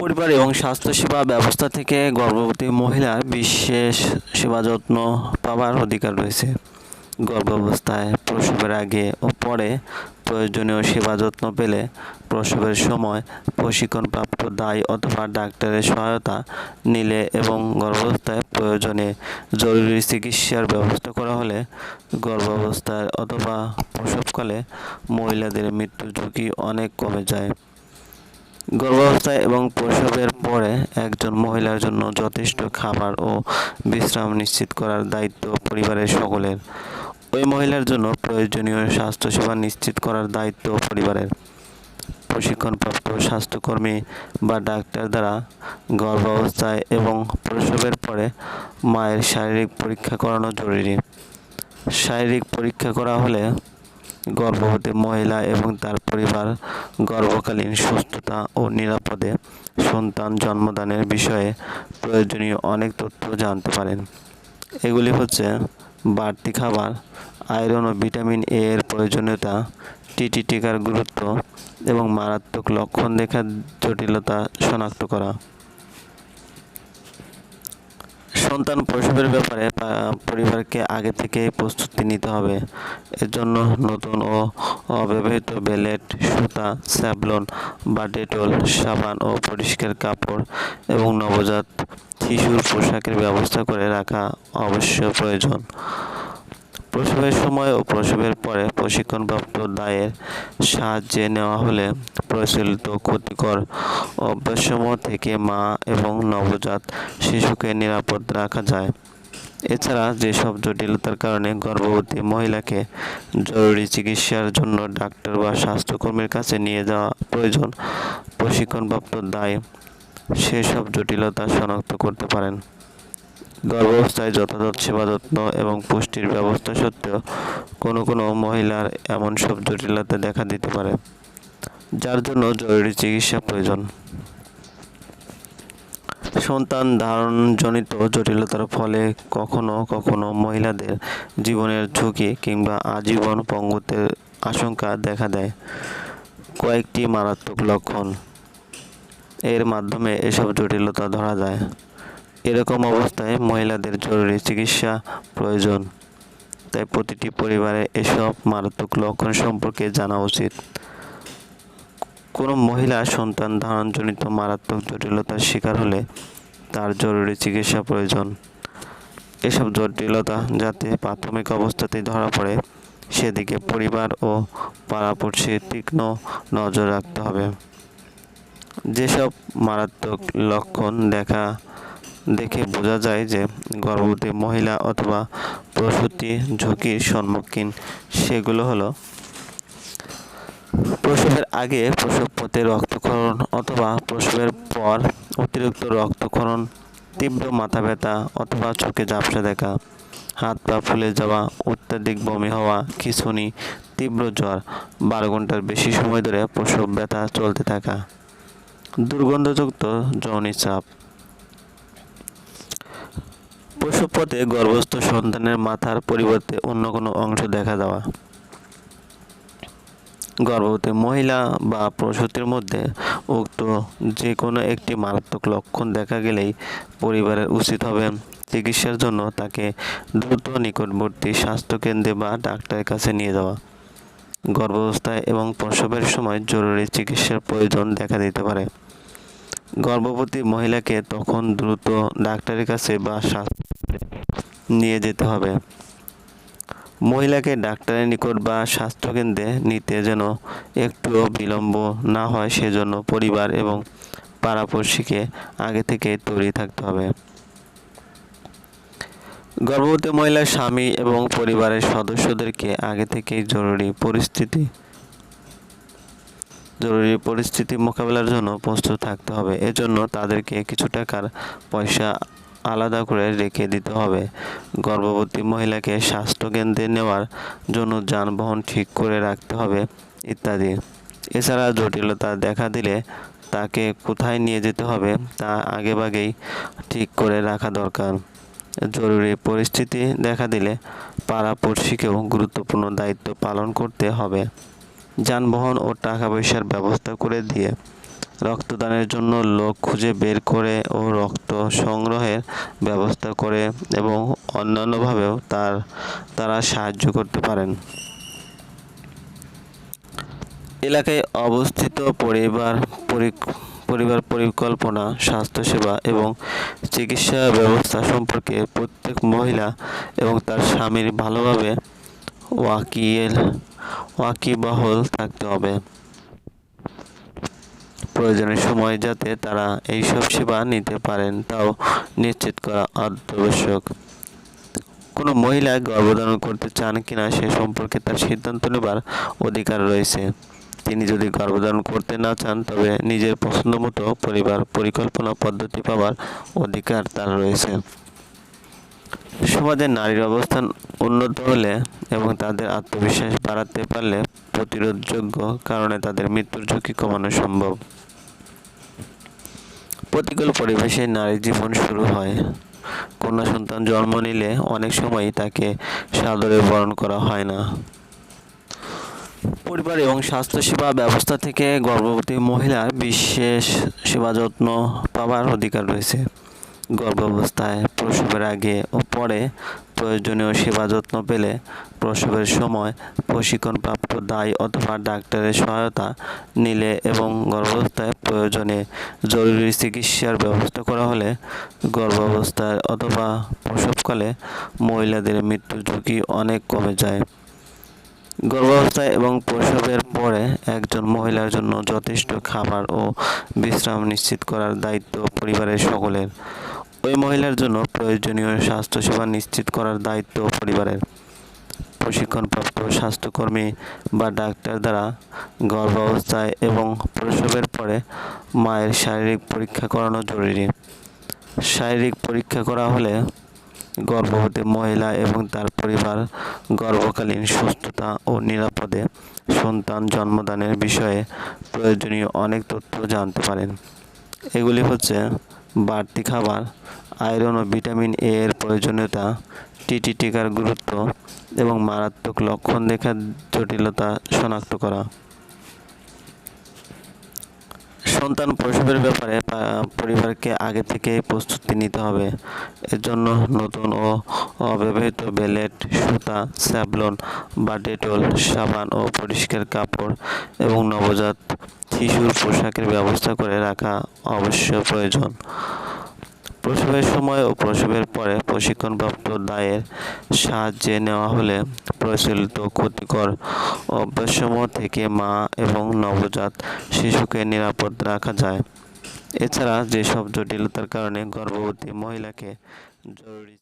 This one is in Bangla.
পরিবার এবং স্বাস্থ্যসেবা ব্যবস্থা থেকে গর্ভবতী মহিলার বিশেষ সেবা যত্ন পাওয়ার অধিকার রয়েছে। গর্ভাবস্থায় প্রসবের আগে ও পরে প্রয়োজনীয় সেবা যত্ন পেলে প্রসবের সময় প্রশিক্ষণপ্রাপ্ত দায় অথবা ডাক্তারের সহায়তা নিলে এবং গর্ভাবস্থায় প্রয়োজনে জরুরি চিকিৎসার ব্যবস্থা করা হলে গর্ভাবস্থায় অথবা প্রসবকালে মহিলাদের মৃত্যুর ঝুঁকি অনেক কমে যায়। গর্ভাবস্থায় এবং প্রসবের পরে একজন মহিলার জন্য যথেষ্ট খাবার ও বিশ্রাম নিশ্চিত করার দায়িত্ব পরিবারের সকলের। ওই মহিলার জন্য প্রয়োজনীয় স্বাস্থ্যসেবা নিশ্চিত করার দায়িত্ব পরিবারের। প্রশিক্ষণপ্রাপ্ত স্বাস্থ্যকর্মী বা ডাক্তার দ্বারা গর্ভাবস্থায় এবং প্রসবের পরে মায়ের শারীরিক পরীক্ষা করানো জরুরি। শারীরিক পরীক্ষা করা হলে গর্ভবতী মহিলা এবং তার পরিবার গর্ভকালীন সুস্থতা ও নিরাপদে সন্তান জন্মদানের বিষয়ে প্রয়োজনীয় অনেক তথ্য জানতে পারেন। এগুলি হচ্ছে বাড়তি খাবার, আয়রন ও ভিটামিন এ এর প্রয়োজনীয়তা টিটি টিকার গুরুত্ব এবং মারাত্মক লক্ষণ দেখা জটিলতা শনাক্ত করা। সন্তান প্রসবের ব্যাপারে পরিবারকে আগে থেকে প্রস্তুতি নিতে হবে। এর জন্য নতুন ও অব্যবহৃত বেলেট সুতা স্যাবলন বা ডেটল সাবান ও পরিষ্কার কাপড় এবং নবজাত শিশুর পোশাকের ব্যবস্থা করে রাখা অবশ্য প্রয়োজন। প্রসবের সময় ও প্রসবের পরে প্রশিক্ষণপ্রাপ্ত দায়ের সাহায্যে নেওয়া হলে প্রচলিত ক্ষতিকর অভ্যাসসমূহ থেকে মা এবং নবজাত শিশুকে নিরাপদ রাখা যায়। এছাড়া যেসব জটিলতার কারণে গর্ভবতী মহিলাকে জরুরি চিকিৎসার জন্য ডাক্তার বা স্বাস্থ্যকর্মীর কাছে নিয়ে যাওয়া প্রয়োজন, প্রশিক্ষণপ্রাপ্ত দায় সেসব জটিলতা শনাক্ত করতে পারেন। গর্ভাবস্থায় যথাযথ সেবা যত্ন এবং পুষ্টির ব্যবস্থা সত্ত্বেও কোনো কোনো মহিলার এমন সব জটিলতা দেখা দিতে পারে, যার জন্য জরুরি চিকিৎসা প্রয়োজন। সন্তান ধারণজনিত জটিলতার ফলে কখনো কখনো মহিলাদের জীবনের ঝুঁকি কিংবা আজীবন পঙ্গুত্বের আশঙ্কা দেখা দেয়। কয়েকটি মারাত্মক লক্ষণ। এর মাধ্যমে এসব জটিলতা ধরা যায়। এরকম অবস্থায় মহিলাদের জরুরি চিকিৎসা প্রয়োজন। তাই প্রতিটি পরিবারে এসব মারাত্মক লক্ষণ সম্পর্কে জানা উচিত। কোনো মহিলা সন্তান ধারণজনিত মারাত্মক জটিলতার শিকার হলে তার জরুরি চিকিৎসা প্রয়োজন। এসব জটিলতা যাতে প্রাথমিক অবস্থাতেই ধরা পড়ে, সেদিকে পরিবার ও পাড়াপড়শি তীক্ষ্ণ নজর রাখতে হবে। যেসব মারাত্মক লক্ষণ দেখা দেখে বোঝা যায় যে গর্ভবতী মহিলা অথবা প্রসূতি ঝুঁকির সম্মুখীন সেগুলো হলো প্রসবের আগে প্রসব পথে রক্তক্ষরণ অথবা প্রসবের পর অতিরিক্ত রক্তক্ষরণ, তীব্র মাথা ব্যথা অথবা চোখে ঝাপসা দেখা, হাত পা ফুলে যাওয়া, অত্যাধিক বমি হওয়া, খিঁচুনি, তীব্র জ্বর, বারো ঘণ্টার বেশি সময় ধরে প্রসব ব্যথা চলতে থাকা। দুর্গন্ধযুক্ত যৌনি চাপ প্রসব পথে গর্ভস্থ সন্তানের মাথার পরিবর্তে অন্য কোনো অংশ দেখা দেওয়া। গর্ভবতী মহিলা বা প্রসূতির মধ্যে উক্ত যে কোনো একটি মারাত্মক লক্ষণ দেখা গেলেই পরিবারের উচিত হবে চিকিৎসার জন্য তাকে দ্রুত নিকটবর্তী স্বাস্থ্যকেন্দ্রে বা ডাক্তারের কাছে নিয়ে যাওয়া। গর্ভাবস্থায় এবং প্রসবের সময় জরুরি চিকিৎসার প্রয়োজন দেখা দিতে পারে। গর্ভবতী মহিলাকে তখন দ্রুত ডাক্তারের কাছে বা স্বাস্থ্য নিয়ে যেতে হবে। মহিলাকে ডাক্তারের নিকট বা স্বাস্থ্যকেন্দ্রে নিতে যেন একটুও বিলম্ব না হয়, সেজন্য পরিবার এবং পাড়াপড়শিকে আগে থেকে তৈরি থাকতে হবে। গর্ভবতী মহিলার স্বামী এবং পরিবারের সদস্যদেরকে আগে থেকেই জরুরি পরিস্থিতি জরুরি পরিস্থিতি মোকাবেলার জন্য প্রস্তুত থাকতে হবে। এজন্য তাদেরকে কিছু টাকার পয়সা আলাদা করে রেখে দিতে হবে। গর্ভবতী মহিলাকে স্বাস্থ্যকেন্দ্রে নেওয়ার জন্য যানবাহন ঠিক করে রাখতে হবে, ইত্যাদি। এছাড়া জটিলতা দেখা দিলে তাকে কোথায় নিয়ে যেতে হবে তা আগেভাগেই ঠিক করে রাখা দরকার। জরুরি পরিস্থিতি দেখা দিলে পাড়াপড়শিকেও গুরুত্বপূর্ণ দায়িত্ব পালন করতে হবে। যানবাহন ও টাকা পয়সার ব্যবস্থা করে দিয়ে রক্তদানের জন্য লোক খুঁজে বের করে ও রক্ত সংগ্রহের ব্যবস্থা করে এবং অন্যান্যভাবেও তার, তারা সাহায্য করতে পারেন। এলাকায় অবস্থিত পরিবার পরিবার পরিকল্পনা, স্বাস্থ্যসেবা এবং চিকিৎসা ব্যবস্থা সম্পর্কে প্রত্যেক মহিলা এবং তার স্বামীর ভালোভাবে ওয়াকিয়েল ওয়াকিবহল থাকতে হবে। প্রয়োজনের সময় যাতে তারা এইসব সেবা নিতে পারেন, তাও নিশ্চিত করা আবশ্যক। কোনো মহিলা গর্ভধারণ করতে চান কিনা সে সম্পর্কে তার সিদ্ধান্ত নেবার অধিকার রয়েছে। তিনি যদি গর্ভধারণ করতে না চান, তবে নিজের পছন্দ মতো পরিবার পরিকল্পনা পদ্ধতি পাওয়ার অধিকার তার রয়েছে। সমাজে নারীর অবস্থান উন্নত হলে এবং তাদের আত্মবিশ্বাস বাড়াতে পারলে প্রতিরোধযোগ্য কারণে তাদের মৃত্যুর ঝুঁকি কমানো সম্ভব। প্রতিকূল পরিবেশে নারীর জীবন শুরু হয়। কন্যা সন্তান জন্ম নিলে অনেক সময় তাকে সাদরে বরণ করা হয় না। পরিবার এবং স্বাস্থ্যসেবা ব্যবস্থা থেকে গর্ভবতী মহিলার বিশেষ সেবা যত্ন পাওয়ার অধিকার রয়েছে। গর্ভাবস্থায় প্রসবের আগে ও পরে প্রয়োজনীয় সেবা যত্ন পেলে প্রসবের সময় প্রশিক্ষণপ্রাপ্ত দায় অথবা ডাক্তারের সহায়তা নিলে এবং গর্ভাবস্থায় প্রয়োজনে জরুরি চিকিৎসার ব্যবস্থা করা হলে গর্ভাবস্থায় অথবা প্রসবকালে মহিলাদের মৃত্যুর ঝুঁকি অনেক কমে যায়। গর্ভাবস্থায় এবং প্রসবের পরে একজন মহিলার জন্য যথেষ্ট খাবার ও বিশ্রাম নিশ্চিত করার দায়িত্ব পরিবারের সকলের। ওই মহিলার জন্য প্রয়োজনীয় স্বাস্থ্যসেবা নিশ্চিত করার দায়িত্ব পরিবারের। প্রশিক্ষণপ্রাপ্ত স্বাস্থ্যকর্মী বা ডাক্তার দ্বারা গর্ভাবস্থায় এবং প্রসবের পরে মায়ের শারীরিক পরীক্ষা করানো জরুরি। শারীরিক পরীক্ষা করা হলে গর্ভবতী মহিলা এবং তার পরিবার গর্ভকালীন সুস্থতা ও নিরাপদে সন্তান জন্মদানের বিষয়ে প্রয়োজনীয় অনেক তথ্য জানতে পারেন। এগুলি হচ্ছে বাড়তি খাবার, আয়রন ও ভিটামিন এ এর প্রয়োজনীয়তা টিটি টিকার গুরুত্ব এবং মারাত্মক লক্ষণ দেখা জটিলতা শনাক্ত করা। সন্তান প্রসবের ব্যাপারে পরিবারকে আগে থেকে প্রস্তুতি নিতে হবে। এর জন্য নতুন ও অব্যবহৃত বেলেট সুতা, স্যাভলন বা ডেটল সাবান ও পরিষ্কার কাপড় এবং নবজাত শিশুর পোশাকের ব্যবস্থা করে রাখা অবশ্যই প্রয়োজন। প্রসবের সময় ও প্রসবের পরে প্রশিক্ষণপ্রাপ্ত দায়ের সাহায্যে নেওয়া হলে প্রচলিত ক্ষতিকর অভ্যাসসমূহ থেকে মা এবং নবজাত শিশুকে নিরাপদ রাখা যায়। এছাড়া যেসব জটিলতার কারণে গর্ভবতী মহিলাকে জরুরি